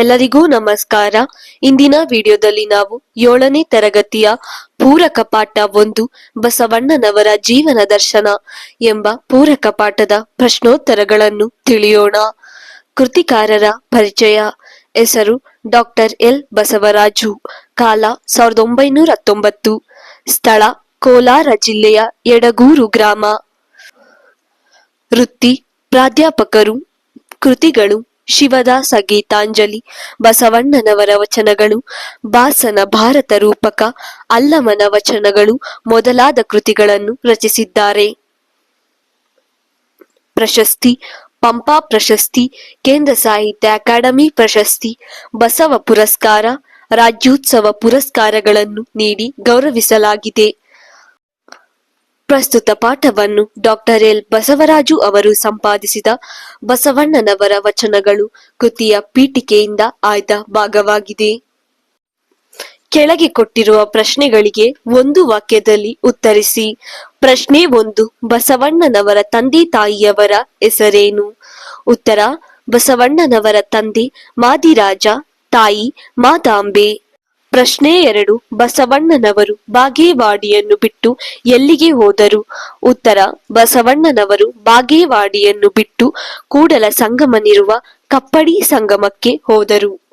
ಎಲ್ಲರಿಗೂ ನಮಸ್ಕಾರ. ಇಂದಿನ ವಿಡಿಯೋದಲ್ಲಿ ನಾವು ಏಳನೇ ತರಗತಿಯ ಪೂರಕ ಪಾಠ ಒಂದು, ಬಸವಣ್ಣನವರ ಜೀವನ ದರ್ಶನ ಎಂಬ ಪೂರಕ ಪಾಠದ ಪ್ರಶ್ನೋತ್ತರಗಳನ್ನು ತಿಳಿಯೋಣ. ಕೃತಿಕಾರರ ಪರಿಚಯ. ಹೆಸರು ಡಾಕ್ಟರ್ ಎಲ್. ಬಸವರಾಜು. ಕಾಲ ಸಾವಿರದ ಒಂಬೈನೂರ ಹತ್ತೊಂಬತ್ತು ಸ್ಥಳ ಕೋಲಾರ ಜಿಲ್ಲೆಯ ಎಡಗೂರು ಗ್ರಾಮ. ವೃತ್ತಿ ಪ್ರಾಧ್ಯಾಪಕರು. ಕೃತಿಗಳು ಶಿವದಾಸ ಗೀತಾಂಜಲಿ ಬಸವಣ್ಣನವರ ವಚನಗಳು, ಬಾಸನ ಭಾರತ ರೂಪಕ, ಅಲ್ಲಮನ ವಚನಗಳು ಮೊದಲಾದ ಕೃತಿಗಳನ್ನು ರಚಿಸಿದ್ದಾರೆ. ಪ್ರಶಸ್ತಿ, ಪಂಪಾ ಪ್ರಶಸ್ತಿ, ಕೇಂದ್ರ ಸಾಹಿತ್ಯ ಅಕಾಡೆಮಿ ಪ್ರಶಸ್ತಿ, ಬಸವ ಪುರಸ್ಕಾರ, ರಾಜ್ಯೋತ್ಸವ ಪುರಸ್ಕಾರಗಳನ್ನು ನೀಡಿ ಗೌರವಿಸಲಾಗಿದೆ. ಪ್ರಸ್ತುತ ಪಾಠವನ್ನು ಡಾಕ್ಟರ್ ಎಲ್. ಬಸವರಾಜು ಅವರು ಸಂಪಾದಿಸಿದ ಬಸವಣ್ಣನವರ ವಚನಗಳು ಕೃತಿಯ ಪೀಠಿಕೆಯಿಂದ ಆಯ್ದ ಭಾಗವಾಗಿದೆ. ಕೆಳಗೆ ಕೊಟ್ಟಿರುವ ಪ್ರಶ್ನೆಗಳಿಗೆ ಒಂದು ವಾಕ್ಯದಲ್ಲಿ ಉತ್ತರಿಸಿ, ಪ್ರಶ್ನೆ ಒಂದು, ಬಸವಣ್ಣನವರ ತಂದೆ ತಾಯಿಯವರ ಹೆಸರೇನು? ಉತ್ತರ, ಬಸವಣ್ಣನವರ ತಂದೆ ಮಾದಿರಾಜ, ತಾಯಿ ಮಾದಾಂಬೆ. ಪ್ರಶ್ನೆ ಎರಡು. ಬಸವಣ್ಣನವರು ಬಾಗೇವಾಡಿಯನ್ನು ಬಿಟ್ಟು ಎಲ್ಲಿಗೆ ಹೋದರು? ಉತ್ತರ. ಬಸವಣ್ಣನವರು ಬಾಗೇವಾಡಿಯನ್ನು ಬಿಟ್ಟು ಕೂಡಲ ಸಂಗಮನಿರುವ ಕಪ್ಪಡಿ ಸಂಗಮಕ್ಕೆ ಹೋದರು.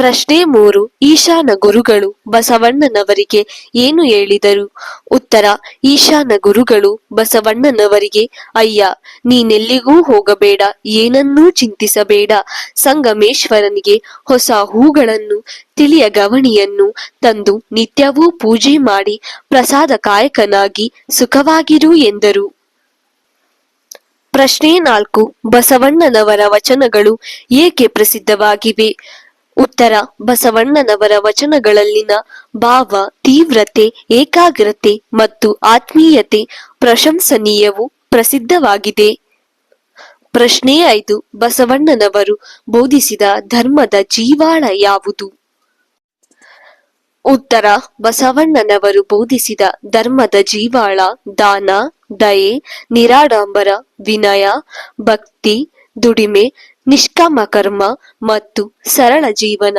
ಪ್ರಶ್ನೆ ಮೂರು. ಈಶಾನ ಗುರುಗಳು ಬಸವಣ್ಣನವರಿಗೆ ಏನು ಹೇಳಿದರು? ಉತ್ತರ ಈಶಾನ ಗುರುಗಳು ಬಸವಣ್ಣನವರಿಗೆ, ಅಯ್ಯ, ನೀನೆಲ್ಲಿಗೂ ಹೋಗಬೇಡ, ಏನನ್ನೂ ಚಿಂತಿಸಬೇಡ. ಸಂಗಮೇಶ್ವರನಿಗೆ ಹೊಸ ಹೂಗಳನ್ನು, ತಿಳಿಯ ಗವಣಿಯನ್ನು ತಂದು ನಿತ್ಯವೂ ಪೂಜೆ ಮಾಡಿ ಪ್ರಸಾದ ಕಾಯಕನಾಗಿ ಸುಖವಾಗಿರು ಎಂದರು. ಪ್ರಶ್ನೆ ನಾಲ್ಕು. ಬಸವಣ್ಣನವರ ವಚನಗಳು ಏಕೆ ಪ್ರಸಿದ್ಧವಾಗಿವೆ? ಉತ್ತರ ಬಸವಣ್ಣನವರ ವಚನಗಳಲ್ಲಿನ ಭಾವ, ತೀವ್ರತೆ, ಏಕಾಗ್ರತೆ ಮತ್ತು ಆತ್ಮೀಯತೆ ಪ್ರಶಂಸನೀಯವು ಪ್ರಸಿದ್ಧವಾಗಿದೆ. ಪ್ರಶ್ನೆ ಐದು, ಬಸವಣ್ಣನವರು ಬೋಧಿಸಿದ ಧರ್ಮದ ಜೀವಾಳ ಯಾವುದು? ಉತ್ತರ, ಬಸವಣ್ಣನವರು ಬೋಧಿಸಿದ ಧರ್ಮದ ಜೀವಾಳ ದಾನ, ದಯೆ, ನಿರಾಡಂಬರ, ವಿನಯ, ಭಕ್ತಿ, ದುಡಿಮೆ ನಿಷ್ಕಾಮ ಕರ್ಮ ಮತ್ತು ಸರಳ ಜೀವನ.